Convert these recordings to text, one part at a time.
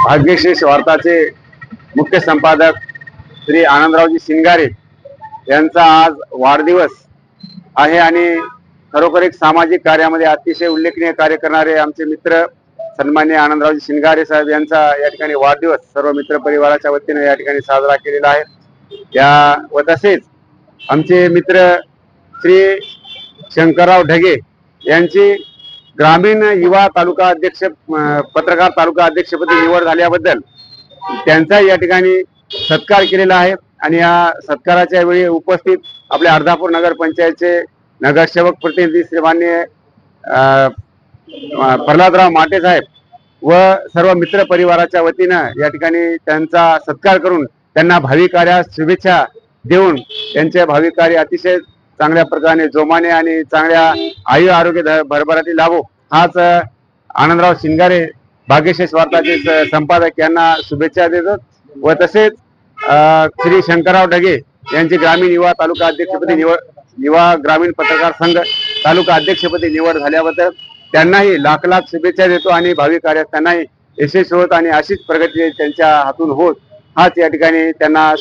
भाग्यशेष वार्ताचे मुख्य संपादक श्री आनंदरावजी शिंगारे यांचा आज वाढदिवस आहे आणि खरोखर एक सामाजिक कार्यामध्ये अतिशय उल्लेखनीय कार्य करणारे आमचे मित्र सन्मान्य आनंदरावजी शिंगारे साहेब यांचा या ठिकाणी वाढदिवस सर्व मित्र परिवाराच्या वतीने या ठिकाणी साजरा केलेला आहे. या व तसेच आमचे मित्र श्री शंकरराव ढगे यांची ग्रामीण युवा तालुका अध्यक्ष पत्रकार तालुका अध्यक्षपदी निवड झाल्याबद्दल त्यांचा या ठिकाणी सत्कार केलेला आहे. आणि या सत्काराच्या वेळी उपस्थित आपल्या अर्धापूर नगर पंचायतचे नगरसेवक प्रतिनिधी श्रीमान्य अं, प्रल्हादराव माटे साहेब व सर्व मित्र परिवाराच्या वतीनं या ठिकाणी त्यांचा सत्कार करून त्यांना भावी कार्यास शुभेच्छा देऊन त्यांचे भावी कार्य अतिशय चांगल्या प्रकारे जोमाने आणि चांगल्या आयु आरोग्य भरभराटी लाभो. हाच आनंदराव शिंगारे भाग्यशेष वार्ताचे संपादक यांना शुभेच्छा देतात. व तसेच श्री शंकरराव ढगे यांची ग्रामीण युवा तालुका अध्यक्षपदी निवड युवा ग्रामीण पत्रकार संघ तालुका अध्यक्षपदी निवड झाल्याबद्दल त्यांनाही लाख लाख शुभेच्छा देतो आणि भावी कार्यात त्यांनाही यशस्वी होत आणि अशीच प्रगती त्यांच्या हातून होत. हाच या ठिकाणी त्यांना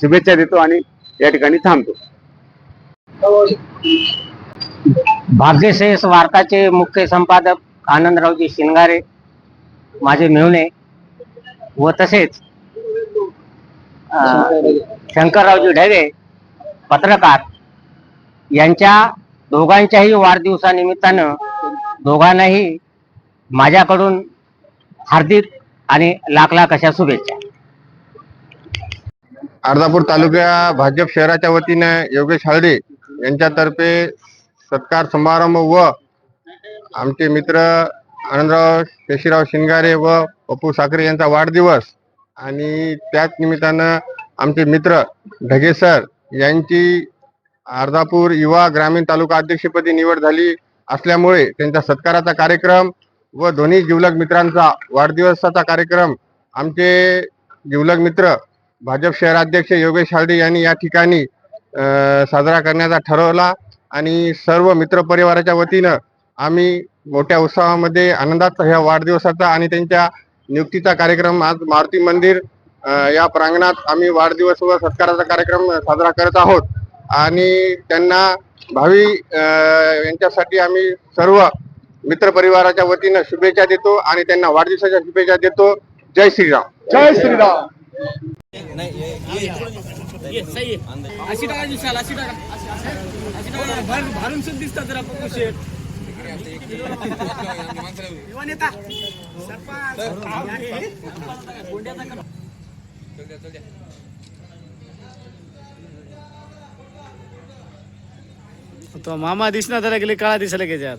शुभेच्छा देतो आणि या ठिकाणी थांबतो. भाग्यश्रेष्ठ वार्ताचे मुख्य संपादक आनंदरावजी शिंगारे माझे मेहुणे व तसेच शंकररावजी ढगे पत्रकार यांच्या दोघांच्याही वाढदिवसानिमित्तानं दोघांनाही माझ्याकडून हार्दिक आणि लाख लाख अशा शुभेच्छा. अर्धापूर तालुक्या भाजप शहराच्या वतीने योगेश हळदे यांच्यातर्फे सत्कार समारंभ व आमचे मित्र आनंदराव केशीराव शिंगारे व पप्पू साखरे यांचा वाढदिवस आणि त्याच निमित्तानं आमचे मित्र ढगे सर यांची अर्धापूर युवा ग्रामीण तालुका अध्यक्षपदी निवड झाली असल्यामुळे त्यांच्या सत्काराचा कार्यक्रम व दोन्ही जिवलग मित्रांचा वाढदिवसाचा कार्यक्रम आमचे जिवलग मित्र भाजप शहराध्यक्ष योगेश हाळदे यांनी या ठिकाणी साजरा करण्याचा ठरवला आणि सर्व मित्र परिवाराच्या वतीनं आम्ही मोठ्या उत्साहामध्ये आनंदात ह्या वाढदिवसाचा आणि त्यांच्या नियुक्तीचा कार्यक्रम आज मारुती मंदिर या प्रांगणात आम्ही वाढदिवस व सत्काराचा कार्यक्रम साजरा करत आहोत. आणि त्यांना भावी यांच्यासाठी आम्ही सर्व मित्र परिवाराच्या वतीनं शुभेच्छा देतो आणि त्यांना वाढदिवसाच्या शुभेच्छा देतो. जय श्रीराम. जय श्रीराम. अशी टाका विशाल अशी टाका अशी टाका भर भारून सुद्धा दिसतात जरा पप्पू शेठ युवा नेता तो मामा दिसणार त्याला गेले काळा दिसायला त्याच्यात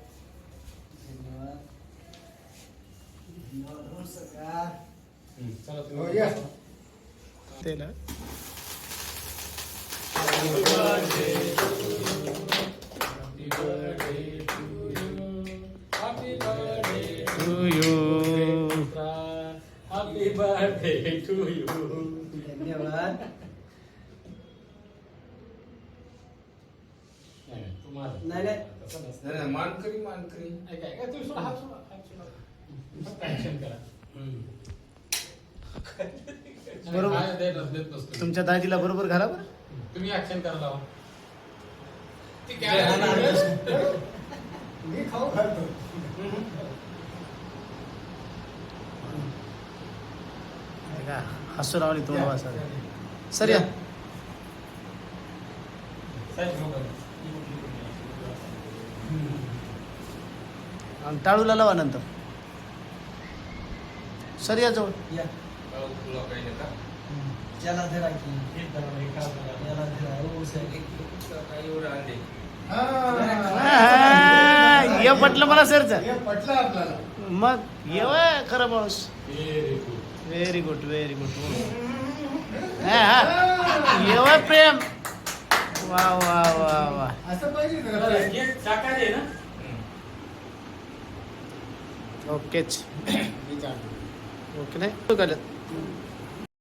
ना to you. Happy birthday to you. धन्यवाद नाही नाही मानकरी मानकरी. काय काय तुम्ही सोडा हात सोडा हात सोडा करा. बरोबर. देत नस- देत नसतो. तुमच्या दाजीला बरोबर घाला बरं. तुम्ही ऍक्शन करा लावा. ती camera- मी खाऊ घालतो हसू लावली तोंड वासा सर या. आणि टाळूला लावा नंतर. सर या जवळ. याला धरा की याला धरा ये पटलं मला सरच. पटलं आपल्याला मग येव खरं माणूस. व्हेरी गुड व्हेरी गुड येव प्रेम. वा वा वा वा. असं पाहिजे ना ओकेच ओके नाही? Thank you.